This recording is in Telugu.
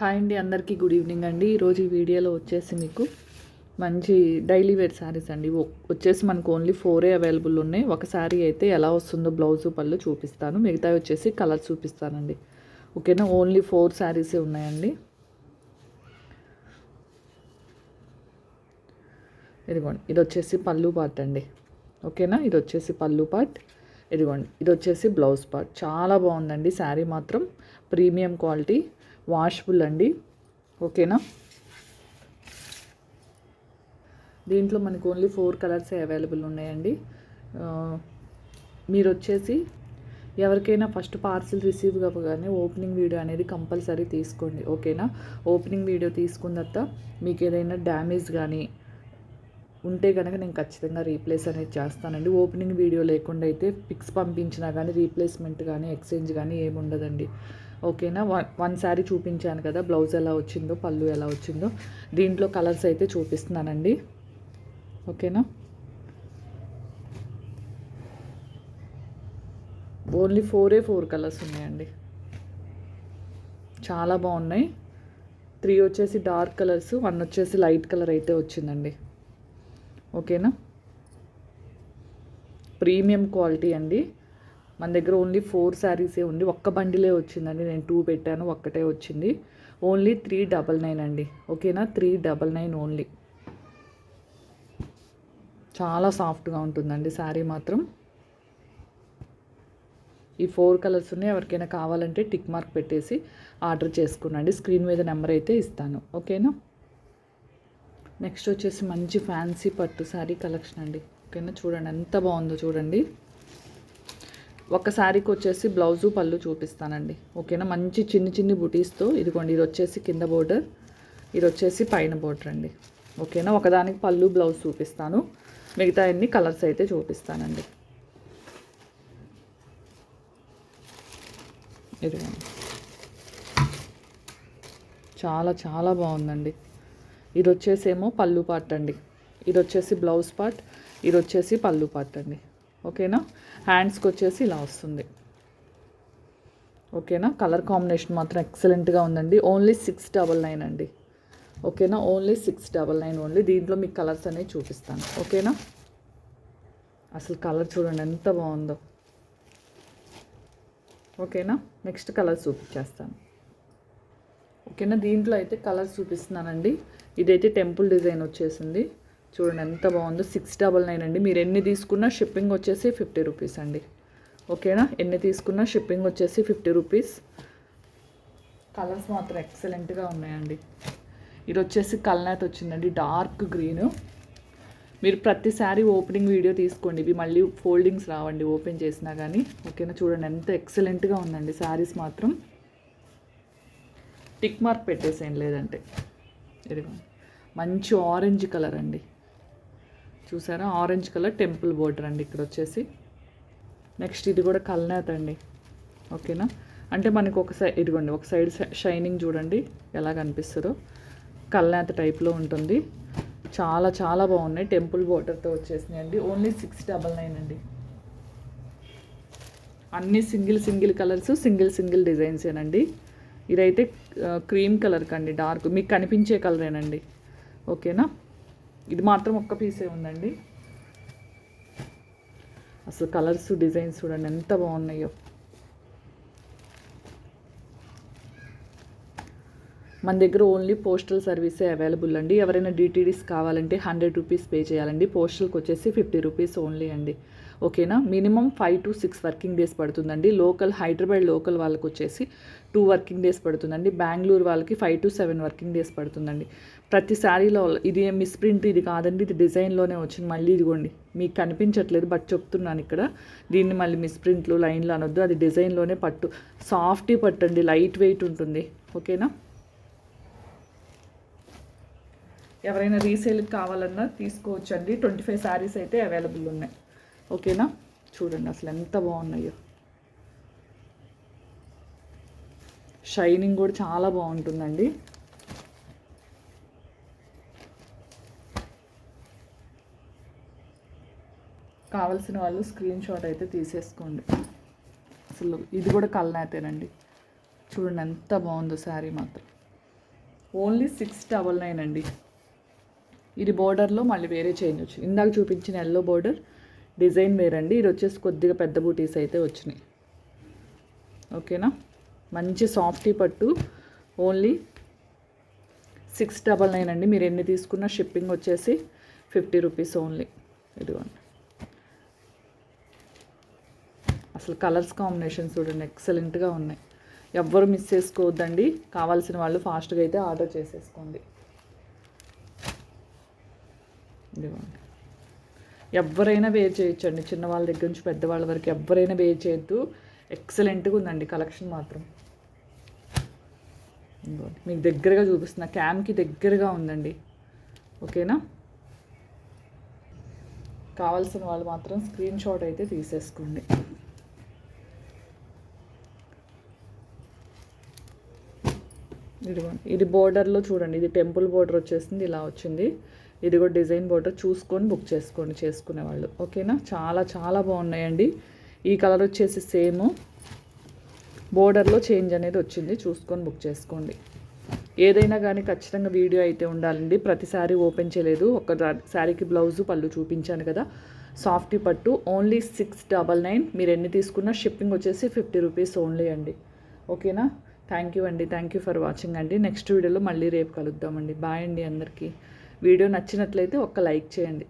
హాయ్ అండి అందరికీ గుడ్ ఈవినింగ్ అండి. ఈరోజు ఈ వీడియోలో వచ్చేసి మీకు మంచి డైలీ వేర్ శారీస్ అండి. ఓ- వచ్చేసి మనకు ఓన్లీ ఫోరే అవైలబుల్ ఉన్నాయి. ఒక శారీ అయితే ఎలా వస్తుందో బ్లౌజు పళ్ళు చూపిస్తాను. మిగతావి వచ్చేసి కలర్ చూపిస్తానండి. ఓకేనా? ఓన్లీ ఫోర్ శారీసే ఉన్నాయండి. ఇదిగోండి ఇది వచ్చేసి పళ్ళు పార్ట్ అండి. ఓకేనా? ఇది వచ్చేసి పళ్ళు పార్ట్ ఇదిగోండి ఇది వచ్చేసి బ్లౌజ్ పార్ట్ చాలా బాగుందండి. శారీ మాత్రం ప్రీమియం క్వాలిటీ. వాషబుల్ అండి. ఓకేనా? దీంట్లో మనకు ఓన్లీ ఫోర్ కలర్స్ అవైలబుల్ ఉన్నాయండి. మీరు వచ్చేసి ఎవరికైనా ఫస్ట్ పార్సిల్ రిసీవ్ అవ్వగానే ఓపెనింగ్ వీడియో అనేది కంపల్సరీ తీసుకోండి. ఓకేనా? ఓపెనింగ్ వీడియో తీసుకున్న తర్వాత మీకు ఏదైనా డ్యామేజ్ కానీ ఉంటే కనుక నేను ఖచ్చితంగా రీప్లేస్ అనేది చేస్తానండి. ఓపెనింగ్ వీడియో లేకుండా అయితే పిక్స్ పంపించినా కానీ రీప్లేస్మెంట్ కానీ ఎక్స్చేంజ్ కానీ ఏమి ఉండదండి ఓకేనా? వన్ వన్ శారీ చూపించాను కదా బ్లౌజ్ ఎలా వచ్చిందో పళ్ళు ఎలా వచ్చిందో. దీంట్లో కలర్స్ అయితే చూపిస్తున్నానండి. ఓకేనా? ఓన్లీ ఫోరే ఫోర్ కలర్స్ ఉన్నాయండి. చాలా బాగున్నాయి. త్రీ వచ్చేసి డార్క్ కలర్స్ వన్ వచ్చేసి లైట్ కలర్ అయితే వచ్చిందండి. ఓకేనా? ప్రీమియం క్వాలిటీ అండి. మన దగ్గర ఓన్లీ ఫోర్ శారీసే ఉంది. ఒక్క బండిలే వచ్చిందండి. నేను టూ పెట్టాను ఒక్కటే వచ్చింది. ఓన్లీ త్రీ డబల్ నైన్ అండి. ఓకేనా? త్రీ డబల్ నైన్ ఓన్లీ చాలా సాఫ్ట్గా ఉంటుందండి శారీ మాత్రం. ఈ ఫోర్ కలర్స్ ఉన్నాయి. ఎవరికైనా కావాలంటే టిక్ మార్క్ పెట్టేసి ఆర్డర్ చేసుకునండి. స్క్రీన్ మీద నెంబర్ అయితే ఇస్తాను. ఓకేనా? నెక్స్ట్ వచ్చేసి మంచి ఫ్యాన్సీ పట్టు శారీ కలెక్షన్ అండి. ఓకేనా? చూడండి ఎంత బాగుందో చూడండి. ఒక శారీకి వచ్చేసి బ్లౌజు పళ్ళు చూపిస్తానండి. ఓకేనా? మంచి చిన్ని చిన్ని బుటీస్తో ఇదిగోండి ఇది వచ్చేసి కింద బోర్డర్ ఇది వచ్చేసి పైన బోర్డర్ అండి. ఓకేనా? ఒకదానికి పళ్ళు బ్లౌజ్ చూపిస్తాను. మిగతా అన్ని కలర్స్ అయితే చూపిస్తానండి. ఇదిగోండి. చాలా చాలా బాగుందండి. ఇది వచ్చేసేమో పళ్ళు పార్ట్ అండి. ఇది వచ్చేసి బ్లౌజ్ పార్ట్ ఇది వచ్చేసి పళ్ళు పార్ట్ అండి. ఓకేనా? హ్యాండ్స్కి వచ్చేసి ఇలా వస్తుంది. ఓకేనా? కలర్ కాంబినేషన్ మాత్రం ఎక్సలెంట్గా ఉందండి. ఓన్లీ సిక్స్ డబల్ నైన్ అండి. ఓకేనా? Only six double nine only దీంట్లో మీకు కలర్స్ అనేవి చూపిస్తాను. ఓకేనా? అసలు కలర్ చూడండి ఎంత బాగుందో. ఓకేనా? నెక్స్ట్ కలర్ చూపించేస్తాను. ఓకేనా? దీంట్లో అయితే కలర్ చూపిస్తున్నానండి. ఇదైతే టెంపుల్ డిజైన్ వచ్చేసింది. చూడండి ఎంత బాగుందో. సిక్స్ డబల్ నైన్ అండి. మీరు ఎన్ని తీసుకున్నా షిప్పింగ్ వచ్చేసి ఫిఫ్టీ రూపీస్ అండి. ఓకేనా? ఎన్ని తీసుకున్నా షిప్పింగ్ వచ్చేసి ఫిఫ్టీ రూపీస్. కలర్స్ మాత్రం ఎక్సలెంట్గా ఉన్నాయండి. ఇది వచ్చేసి కల్నాత్ వచ్చిందండి. Dark green. మీరు ప్రతిసారి ఓపెనింగ్ వీడియో తీసుకోండి. ఇవి మళ్ళీ ఫోల్డింగ్స్ రావండి ఓపెన్ చేసినా కానీ ఓకేనా? చూడండి ఎంత ఎక్సలెంట్గా ఉందండి శారీస్ మాత్రం. టిక్ మార్క్ పెట్టేసేయండి లేదంటే. ఇదిగో. మంచి ఆరెంజ్ కలర్ అండి. చూసారా? ఆరెంజ్ కలర్ టెంపుల్ బోర్డర్ అండి ఇక్కడ వచ్చేసి. నెక్స్ట్ ఇది కూడా కల్నేత్ అండి. ఓకేనా అంటే మనకు ఒక సైడ్ ఇదిగోండి ఒక సైడ్ షైనింగ్ చూడండి ఎలా కనిపిస్తుందో. కల్నేత టైప్లో ఉంటుంది. చాలా చాలా బాగున్నాయి. టెంపుల్ బోర్డర్తో వచ్చేసినాయి అండి. ఓన్లీ సిక్స్ డబల్ నైన్ అండి. అన్ని single single colours single single డిజైన్సేనండి ఇదైతే క్రీమ్ కలర్ కండి డార్క్ మీకు కనిపించే కలరేనండి ఓకేనా ఇది మాత్రం ఒక్క పీసే ఉందండి. అసలు కలర్స్ డిజైన్స్ చూడండి ఎంత బాగున్నాయో. మన దగ్గర ఓన్లీ పోస్టల్ సర్వీసే అవైలబుల్ అండి. ఎవరైనా డిటీడీస్ కావాలంటే హండ్రెడ్ రూపీస్ పే చేయాలండి. పోస్టల్కి వచ్చేసి ఫిఫ్టీ రూపీస్ ఓన్లీ అండి. ఓకేనా? Minimum five to six working days పడుతుందండి. లోకల్ హైదరాబాద్ లోకల్ వాళ్ళకి వచ్చేసి టూ వర్కింగ్ డేస్ పడుతుందండి. బెంగళూరు వాళ్ళకి five to seven working days పడుతుందండి. ప్రతి శారీలో ఇది మిస్ప్రింట్ ఇది కాదండి. ఇది డిజైన్లోనే వచ్చింది. మళ్ళీ ఇదిగోండి. మీకు కనిపించట్లేదు బట్ చెప్తున్నాను ఇక్కడ. దీన్ని మళ్ళీ మిస్ప్రింట్లు లైన్లు అనొద్దు. అది డిజైన్లోనే పట్టు సాఫ్టీ పట్టు. అండి లైట్ వెయిట్ ఉంటుంది. ఓకేనా? ఎవరైనా రీసేల్కి కావాలన్నా తీసుకోవచ్చండి. ట్వంటీ ఫైవ్ శారీస్ అయితే అవైలబుల్ ఉన్నాయి. ఓకేనా? చూడండి అసలు ఎంత బాగున్నాయో. షైనింగ్ కూడా చాలా బాగుంటుందండి. కావాల్సిన వాళ్ళు స్క్రీన్ షాట్ అయితే తీసేసుకోండి. అసలు ఇది కూడా కళ్ళనైతేనండి. చూడండి ఎంత బాగుందో శారీ మాత్రం. ఓన్లీ సిక్స్ డబల్ నైన్ అండి. ఇది బోర్డర్లో మళ్ళీ వేరే చేంజ్ వచ్చింది ఇందాక చూపించిన ఎల్లో బోర్డర్ డిజైన్ వేరండి. ఇది వచ్చేసి కొద్దిగా పెద్ద బూటీస్ అయితే వచ్చినాయి. ఓకేనా మంచి సాఫ్టీ పట్టు ఓన్లీ సిక్స్ డబల్ నైన్ అండి. మీరు ఎన్ని తీసుకున్న షిప్పింగ్ వచ్చేసి ఫిఫ్టీ రూపీస్ ఓన్లీ ఇదిగోండి. అసలు కలర్స్ కాంబినేషన్ చూడండి ఎక్సలెంట్గా ఉన్నాయి. ఎవ్వరు మిస్ చేసుకోవద్దండి. కావాల్సిన వాళ్ళు ఫాస్ట్గా అయితే ఆర్డర్ చేసేసుకోండి. ఇదిగోండి. ఎవరైనా వేర్ చేయొచ్చండి. చిన్నవాళ్ళ దగ్గర నుంచి పెద్దవాళ్ళ వరకు ఎవరైనా వేర్ చేయొద్దు. ఎక్సలెంట్గా ఉందండి కలెక్షన్ మాత్రం. మీకు దగ్గరగా చూపిస్తున్నా. క్యామ్కి దగ్గరగా ఉందండి. ఓకేనా? కావాల్సిన వాళ్ళు మాత్రం స్క్రీన్ షాట్ అయితే తీసేసుకోండి. ఇదిగోండి. ఇది బోర్డర్లో చూడండి. ఇది టెంపుల్ బోర్డర్ వచ్చేసింది. ఇలా వచ్చింది. ఇది కూడా డిజైన్ బోర్డర్ చూసుకొని బుక్ చేసుకోండి చేసుకునే వాళ్ళు ఓకేనా? చాలా చాలా బాగున్నాయండి. ఈ కలర్ వచ్చేసి సేమ్. బోర్డర్లో చేంజ్ అనేది వచ్చింది. చూసుకొని బుక్ చేసుకోండి. ఏదైనా కానీ ఖచ్చితంగా వీడియో అయితే ఉండాలండి. ప్రతిసారి ఓపెన్ చేయలేదు. ఒక శారీకి బ్లౌజు పళ్ళు చూపించాను కదా. సాఫ్టీ పట్టు ఓన్లీ సిక్స్ డబల్ నైన్. మీరు ఎన్ని తీసుకున్నా షిప్పింగ్ వచ్చేసి ఫిఫ్టీ రూపీస్ ఓన్లీ అండి. ఓకేనా? థ్యాంక్ యూ అండి. థ్యాంక్ యూ ఫర్ వాచింగ్ అండి. నెక్స్ట్ వీడియోలో మళ్ళీ రేపు కలుద్దామండి. బాయ్ అండి అందరికీ. వీడియో నచ్చినట్లయితే ఒక్క లైక్ చేయండి.